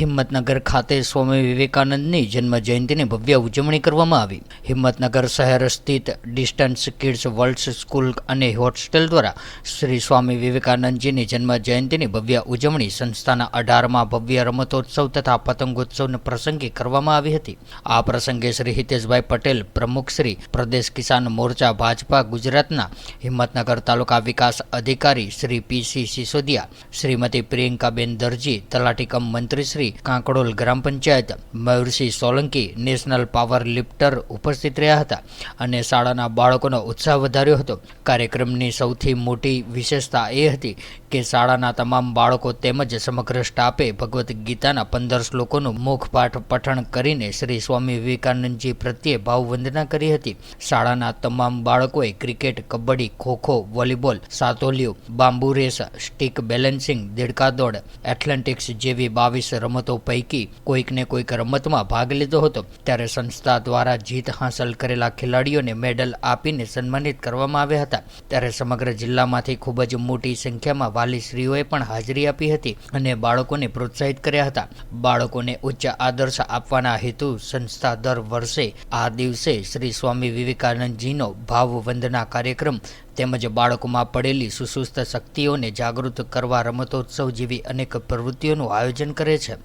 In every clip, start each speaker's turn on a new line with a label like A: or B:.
A: હિંમતનગર ખાતે સ્વામી વિવેકાનંદની જન્મ જયંતિની ભવ્ય ઉજવણી કરવામાં આવી. હિંમતનગર શહેર સ્થિત ડિસ્ટન્સ કિડ્સ વર્લ્ડ સ્કૂલ અને હોસ્ટેલ દ્વારા શ્રી સ્વામી વિવેકાનંદજીની જન્મ જયંતિની ભવ્ય ઉજવણી સંસ્થાના અઢારમાં ભવ્ય રમતોત્સવ તથા પતંગોત્સવના પ્રસંગે કરવામાં આવી હતી. આ પ્રસંગે શ્રી હિતેશભાઈ પટેલ, પ્રમુખ શ્રી પ્રદેશ કિસાન મોરચા ભાજપા ગુજરાતના હિંમતનગર તાલુકા વિકાસ અધિકારી શ્રી પીસી સિસોદિયા, શ્રીમતી પ્રિયંકાબેન દરજી, તલાટીકમ મંત્રી શ્રી કાંકડોલ ગ્રામ panchayat Mayursinh Solanki national power lifter ઉપસ્થિત રહ્યા હતા અને શાળાના બાળકોનો ઉત્સાહ વધાર્યો હતો. કાર્યક્રમની સૌથી મોટી વિશેષતા એ હતી કે શાળાના તમામ બાળકો તેમજ સમગ્ર સ્ટાફે ભગવદ્ ગીતાના પંદર શ્લોકોનું મુખપાઠ પઠણ કરીને શ્રી સ્વામી વિવેકાનંદજી પ્રત્યે ભાવવંદના કરી હતી. શાળાના તમામ બાળકોએ ક્રિકેટ, કબડ્ડી, ખોખો, વોલીબોલ, સાતોલિયું, બાંબુ રેસ, સ્ટીક બેલેન્સિંગ દેડકા દોડ એથ્લેટિક્સ જેવી બાવીસ રમતો પૈકી કોઈકને કોઈક રમતમાં ભાગ લીધો હતો. ત્યારે સંસ્થા દ્વારા જીત હાંસલ કરેલા ખેલાડીઓને મેડલ આપીને સન્માનિત કરવામાં આવ્યા હતા. ત્યારે સમગ્ર જિલ્લામાંથી ખૂબ જ મોટી સંખ્યામાં વાલીશ્રીઓએ પણ હાજરી આપી હતી અને બાળકોને પ્રોત્સાહિત કર્યા હતા. બાળકોને ઉચ્ચ આદર્શ આપવાના હેતુ સંસ્થા દર વર્ષે આ દિવસે શ્રી સ્વામી વિવેકાનંદજીનો ભાવ વંદના કાર્યક્રમ તેમજ બાળકોમાં પડેલી સુસુસ્ત શક્તિઓને જાગૃત કરવા રમતોત્સવ જેવી અનેક પ્રવૃત્તિઓનું આયોજન કરે છે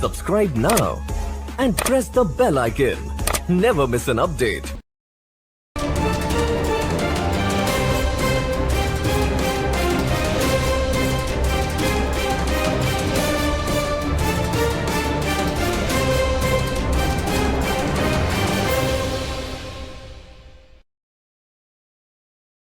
B: Subscribe now and press the bell icon. Never miss an update.